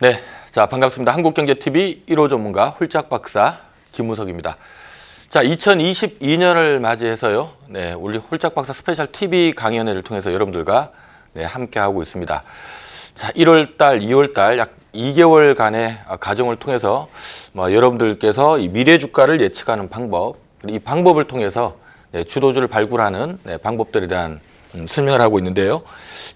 네, 자 반갑습니다. 한국경제TV 1호 전문가 홀짝 박사 김우석입니다. 자, 2022년을 맞이해서요. 네, 우리 홀짝 박사 스페셜 TV 강연회를 통해서 여러분들과 네, 함께 하고 있습니다. 자, 1월 달, 2월 달 약 2개월간의 과정을 통해서 뭐 여러분들께서 이 미래 주가를 예측하는 방법, 이 방법을 통해서 네, 주도주를 발굴하는 네, 방법들에 대한 음, 설명을 하고 있는데요.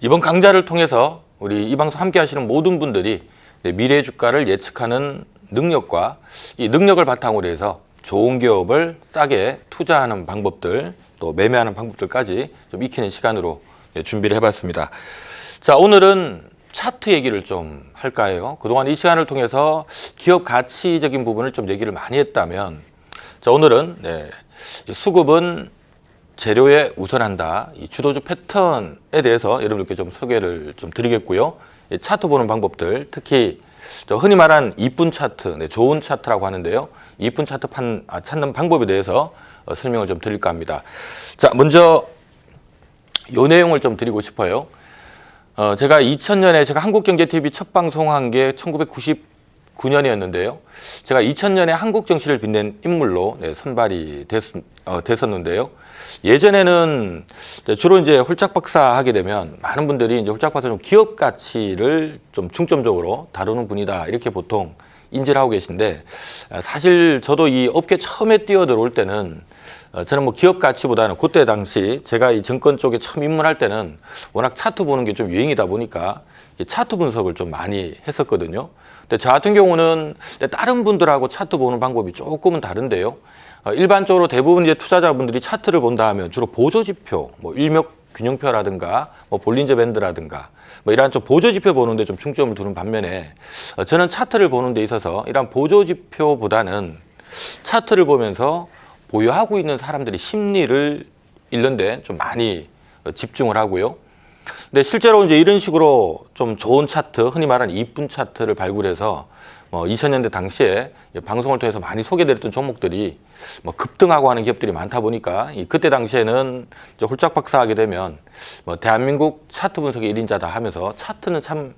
이번 강좌를 통해서 우리 이 방송 함께 하시는 모든 분들이 네, 미래 주가를 예측하는 능력과 이 능력을 바탕으로 해서 좋은 기업을 싸게 투자하는 방법들 또 매매하는 방법들까지 좀 익히는 시간으로 네, 준비를 해봤습니다. 자 오늘은 차트 얘기를 좀 할까 해요. 그동안 이 시간을 통해서 기업 가치적인 부분을 좀 얘기를 많이 했다면 자 오늘은 네, 이 수급은 재료에 우선한다. 이 주도주 패턴에 대해서 여러분들께 좀 소개를 좀 드리겠고요. 이 차트 보는 방법들, 특히 저 흔히 말한 이쁜 차트, 네, 좋은 차트라고 하는데요. 이쁜 차트 판, 아, 찾는 방법에 대해서 어, 설명을 좀 드릴까 합니다. 자, 먼저 요 내용을 좀 드리고 싶어요. 어, 제가 2000년에 제가 한국경제TV 첫 방송한 게 1999년이었는데요. 제가 2000년에 한국 정시를 빛낸 인물로 네, 선발이 됐, 어, 됐었는데요. 예전에는 주로 이제 홀짝 박사 하게 되면 많은 분들이 이제 홀짝 박사 좀 기업 가치를 좀 중점적으로 다루는 분이다 이렇게 보통 인지를 하고 계신데 아, 사실 저도 이 업계 처음에 뛰어 들어올 때는 어, 저는 뭐 기업 가치보다는 그때 당시 제가 이 증권 쪽에 처음 입문할 때는 워낙 차트 보는 게 좀 유행이다 보니까 이 차트 분석을 좀 많이 했었거든요. 근데 저 같은 경우는 다른 분들하고 차트 보는 방법이 조금은 다른데요. 어, 일반적으로 대부분 이제 투자자분들이 차트를 본다 하면 주로 보조 지표, 뭐 일목 균형표라든가 뭐 볼린저 밴드라든가 뭐 이러한 좀 보조 지표 보는데 좀 중점을 두는 반면에 어, 저는 차트를 보는 데 있어서 이러한 보조 지표보다는 차트를 보면서 보유하고 있는 사람들의 심리를 읽는데 좀 많이 어, 집중을 하고요. 근데 실제로 이제 이런 식으로 좀 좋은 차트, 흔히 말하는 이쁜 차트를 발굴해서 뭐 2000년대 당시에 방송을 통해서 많이 소개됐던 종목들이 뭐 급등하고 하는 기업들이 많다 보니까 이 그때 당시에는 이제 홀짝 박사 하게 되면 뭐 대한민국 차트 분석의 1인자다 하면서 차트는 참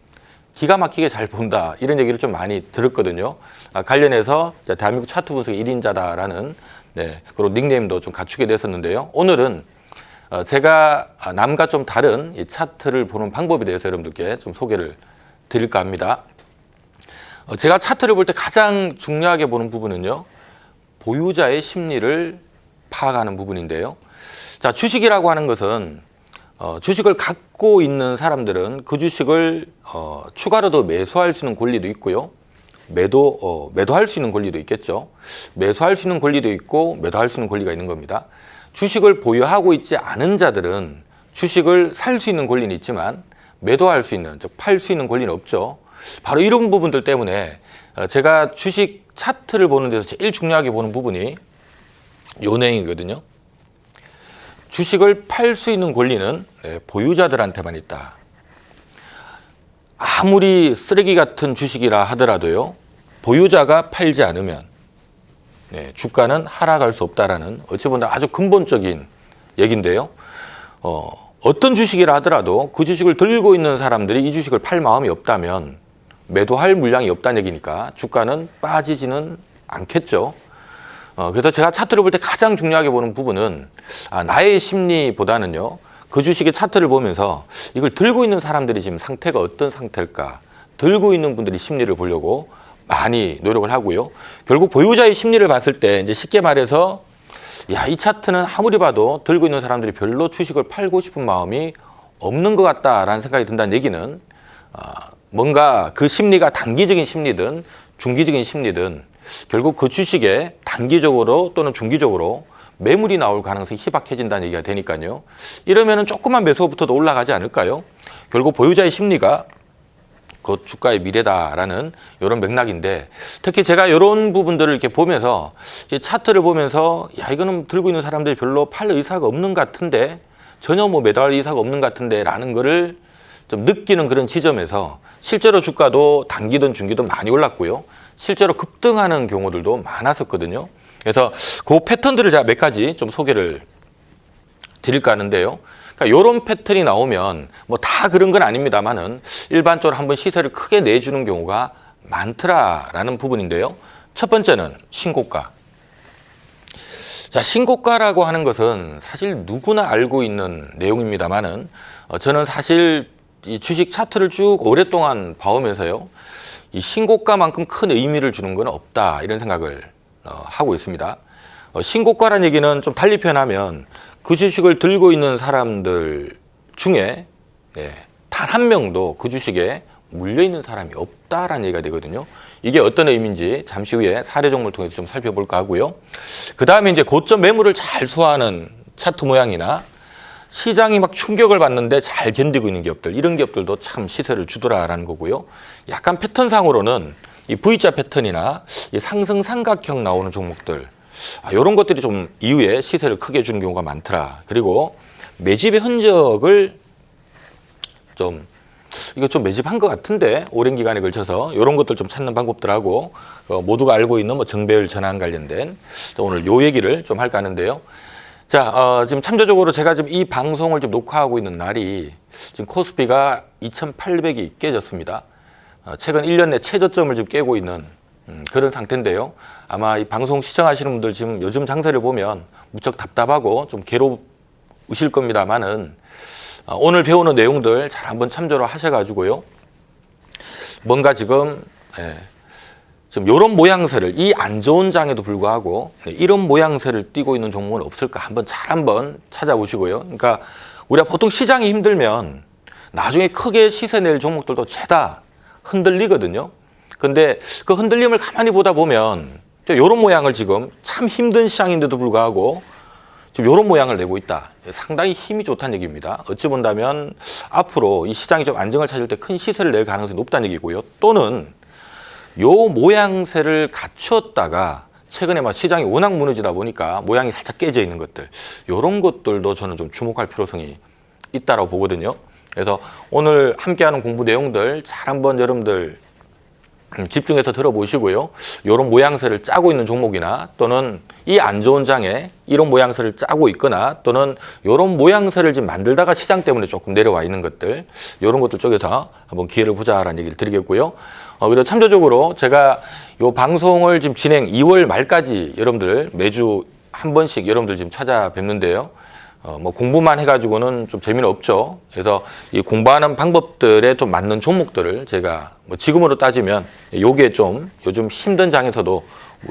기가 막히게 잘 본다 이런 얘기를 좀 많이 들었거든요. 아, 관련해서 대한민국 차트 분석의 1인자다라는 네, 그런 닉네임도 좀 갖추게 됐었는데요. 오늘은 어, 제가 남과 좀 다른 이 차트를 보는 방법에 대해서 여러분들께 좀 소개를 드릴까 합니다. 어, 제가 차트를 볼 때 가장 중요하게 보는 부분은요. 보유자의 심리를 파악하는 부분인데요. 자, 주식이라고 하는 것은 어, 주식을 갖고 있는 사람들은 그 주식을 어, 추가로 더 매수할 수 있는 권리도 있고요. 매도 어, 매도할 수 있는 권리도 있겠죠. 매수할 수 있는 권리도 있고 매도할 수 있는 권리가 있는 겁니다. 주식을 보유하고 있지 않은 자들은 주식을 살 수 있는 권리는 있지만 매도할 수 있는 즉 팔 수 있는 권리는 없죠. 바로 이런 부분들 때문에 어, 제가 주식 차트를 보는 데서 제일 중요하게 보는 부분이 요 내용이거든요. 주식을 팔 수 있는 권리는 네, 보유자들한테만 있다. 아무리 쓰레기 같은 주식이라 하더라도요. 보유자가 팔지 않으면 네, 주가는 하락할 수 없다라는 어찌 보면 아주 근본적인 얘기인데요. 어, 어떤 주식이라 하더라도 그 주식을 들고 있는 사람들이 이 주식을 팔 마음이 없다면 매도할 물량이 없다는 얘기니까 주가는 빠지지는 않겠죠. 어, 그래서 제가 차트를 볼 때 가장 중요하게 보는 부분은 아, 나의 심리보다는요. 그 주식의 차트를 보면서 이걸 들고 있는 사람들이 지금 상태가 어떤 상태일까? 들고 있는 분들이 심리를 보려고 많이 노력을 하고요. 결국 보유자의 심리를 봤을 때 이제 쉽게 말해서 야, 이 차트는 아무리 봐도 들고 있는 사람들이 별로 주식을 팔고 싶은 마음이 없는 것 같다라는 생각이 든다는 얘기는 아, 뭔가 그 심리가 단기적인 심리든 중기적인 심리든 결국 그 주식에 단기적으로 또는 중기적으로 매물이 나올 가능성이 희박해진다는 얘기가 되니까요. 이러면 은 조금만 매수부터도 올라가지 않을까요? 결국 보유자의 심리가 그 주가의 미래다라는 이런 맥락인데 특히 제가 이런 부분들을 이렇게 보면서 이 차트를 보면서 야 이거는 들고 있는 사람들이 별로 팔 의사가 없는 것 같은데 전혀 뭐 매도할 의사가 없는 것 같은데라는 거를 좀 느끼는 그런 지점에서 실제로 주가도 단기든 중기든 많이 올랐고요. 실제로 급등하는 경우들도 많았었거든요. 그래서 그 패턴들을 제가 몇 가지 좀 소개를 드릴까 하는데요. 그러니까 이런 패턴이 나오면 뭐 다 그런 건 아닙니다만은 일반적으로 한번 시세를 크게 내주는 경우가 많더라라는 부분인데요. 첫 번째는 신고가. 자, 신고가라고 하는 것은 사실 누구나 알고 있는 내용입니다만은 어, 저는 사실 이 주식 차트를 쭉 오랫동안 봐오면서요. 이 신고가만큼 큰 의미를 주는 건 없다 이런 생각을 어, 하고 있습니다. 어, 신고가란 얘기는 좀 달리 표현하면 그 주식을 들고 있는 사람들 중에 예, 단 한 명도 그 주식에 물려 있는 사람이 없다라는 얘기가 되거든요. 이게 어떤 의미인지 잠시 후에 사례 종목을 통해서 좀 살펴볼까 하고요. 그 다음에 이제 고점 매물을 잘 소화하는 차트 모양이나 시장이 막 충격을 받는데 잘 견디고 있는 기업들 이런 기업들도 참 시세를 주더라라는 거고요. 약간 패턴상으로는 이 V자 패턴이나 이 상승 삼각형 나오는 종목들 아, 이런 것들이 좀 이후에 시세를 크게 주는 경우가 많더라. 그리고 매집의 흔적을 좀 이거 좀 매집한 것 같은데 오랜 기간에 걸쳐서 이런 것들 좀 찾는 방법들하고 어, 모두가 알고 있는 뭐 정배열 전환 관련된 또 오늘 요 얘기를 좀 할까 하는데요. 자, 어, 지금 참조적으로 제가 지금 이 방송을 지금 녹화하고 있는 날이 지금 코스피가 2,800이 깨졌습니다. 어, 최근 1년 내 최저점을 지금 깨고 있는 음, 그런 상태인데요. 아마 이 방송 시청하시는 분들 지금 요즘 장세를 보면 무척 답답하고 좀 괴로우실 겁니다만은 어, 오늘 배우는 내용들 잘 한번 참조를 하셔가지고요. 뭔가 지금 예, 지금 이런 모양새를 이 안 좋은 장에도 불구하고 네, 이런 모양새를 띠고 있는 종목은 없을까 한번 잘 한번 찾아보시고요. 그러니까 우리가 보통 시장이 힘들면 나중에 크게 시세 낼 종목들도 죄다 흔들리거든요. 근데 그 흔들림을 가만히 보다 보면 이런 모양을 지금 참 힘든 시장인데도 불구하고 지금 이런 모양을 내고 있다. 상당히 힘이 좋다는 얘기입니다. 어찌 본다면 앞으로 이 시장이 좀 안정을 찾을 때 큰 시세를 낼 가능성이 높다는 얘기고요. 또는 요 모양새를 갖추었다가 최근에 막 시장이 워낙 무너지다 보니까 모양이 살짝 깨져 있는 것들 이런 것들도 저는 좀 주목할 필요성이 있다고 보거든요. 그래서 오늘 함께하는 공부 내용들 잘 한번 여러분들 음, 집중해서 들어보시고요. 이런 모양새를 짜고 있는 종목이나 또는 이 안 좋은 장에 이런 모양새를 짜고 있거나 또는 이런 모양새를 지금 만들다가 시장 때문에 조금 내려와 있는 것들 이런 것들 쪽에서 한번 기회를 보자라는 얘기를 드리겠고요. 어, 그리고 참조적으로 제가 이 방송을 지금 진행 2월 말까지 여러분들 매주 한 번씩 여러분들 지금 찾아뵙는데요. 어, 뭐 공부만 해가지고는 좀 재미는 없죠. 그래서 이 공부하는 방법들에 좀 맞는 종목들을 제가 뭐 지금으로 따지면 요게 좀 요즘 힘든 장에서도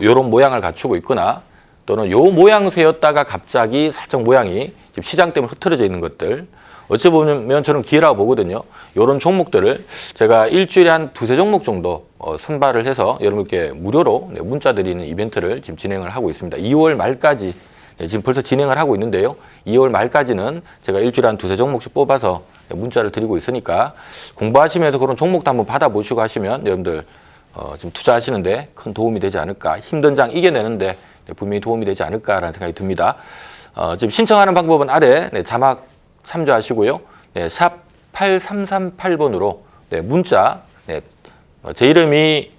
요런 모양을 갖추고 있거나 또는 요 모양새였다가 갑자기 살짝 모양이 지금 시장 때문에 흐트러져 있는 것들 어찌 보면 저는 기회라고 보거든요. 요런 종목들을 제가 일주일에 한 두세 종목 정도 어, 선발을 해서 여러분께 무료로 네, 문자 드리는 이벤트를 지금 진행을 하고 있습니다. 2월 말까지 네, 지금 벌써 진행을 하고 있는데요. 2월 말까지는 제가 일주일에 한 두세 종목씩 뽑아서 문자를 드리고 있으니까 공부하시면서 그런 종목도 한번 받아보시고 하시면 여러분들 어, 지금 투자하시는데 큰 도움이 되지 않을까. 힘든 장 이겨내는데 네, 분명히 도움이 되지 않을까라는 생각이 듭니다. 어, 지금 신청하는 방법은 아래 네, 자막 참조하시고요. 네, 샵 8338번으로 네, 문자 네, 어, 제 이름이 예,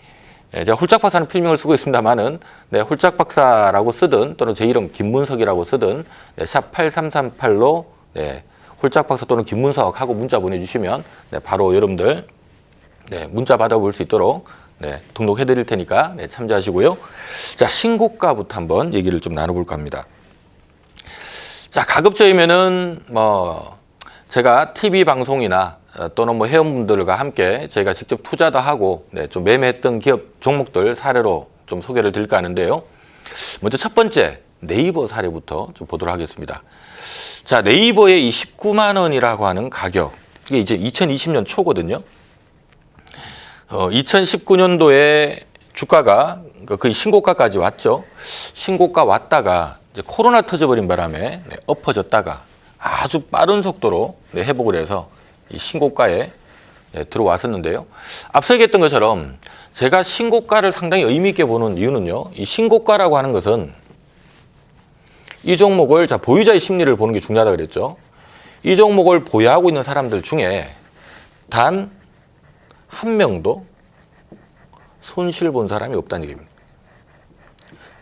제가 홀짝 박사는 필명을 쓰고 있습니다만은 네, 홀짝 박사라고 쓰든 또는 제 이름 김문석이라고 쓰든 네, 샵 8338로 네, 홀짝 박사 또는 김문석 하고 문자 보내주시면 네, 바로 여러분들 네, 문자 받아볼 수 있도록 네, 등록해 드릴 테니까 네, 참조하시고요. 자, 신고가부터 한번 얘기를 좀 나눠볼까 합니다. 자, 가급적이면은 뭐 제가 TV 방송이나 어, 또는 뭐 회원분들과 함께 저희가 직접 투자도 하고 네, 좀 매매했던 기업 종목들 사례로 좀 소개를 드릴까 하는데요. 먼저 첫 번째 네이버 사례부터 좀 보도록 하겠습니다. 자, 네이버의 이 19만 원이라고 하는 가격 이게 이제 2020년 초거든요. 어, 2019년도에 주가가 그 신고가까지 왔죠. 신고가 왔다가 이제 코로나 터져버린 바람에 네, 엎어졌다가 아주 빠른 속도로 네, 회복을 해서 이 신고가에 예, 들어왔었는데요. 앞서 얘기했던 것처럼 제가 신고가를 상당히 의미 있게 보는 이유는요. 이 신고가라고 하는 것은 이 종목을 자 보유자의 심리를 보는 게 중요하다 그랬죠. 이 종목을 보유하고 있는 사람들 중에 단 한 명도 손실 본 사람이 없다는 얘기입니다.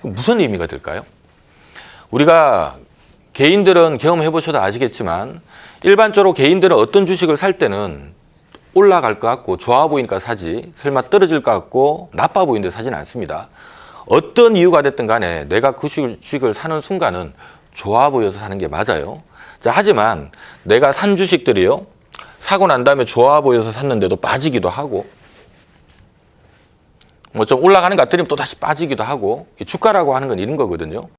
무슨 의미가 될까요? 우리가 개인들은 경험해 보셔도 아시겠지만 일반적으로 개인들은 어떤 주식을 살 때는 올라갈 것 같고 좋아 보이니까 사지 설마 떨어질 것 같고 나빠 보이는데 사지는 않습니다. 어떤 이유가 됐든 간에 내가 그 주식을, 사는 순간은 좋아 보여서 사는 게 맞아요. 자, 하지만 내가 산 주식들이요. 사고 난 다음에 좋아 보여서 샀는데도 빠지기도 하고 뭐 좀 올라가는 것 같더니 또 다시 빠지기도 하고 이 주가라고 하는 건 이런 거거든요.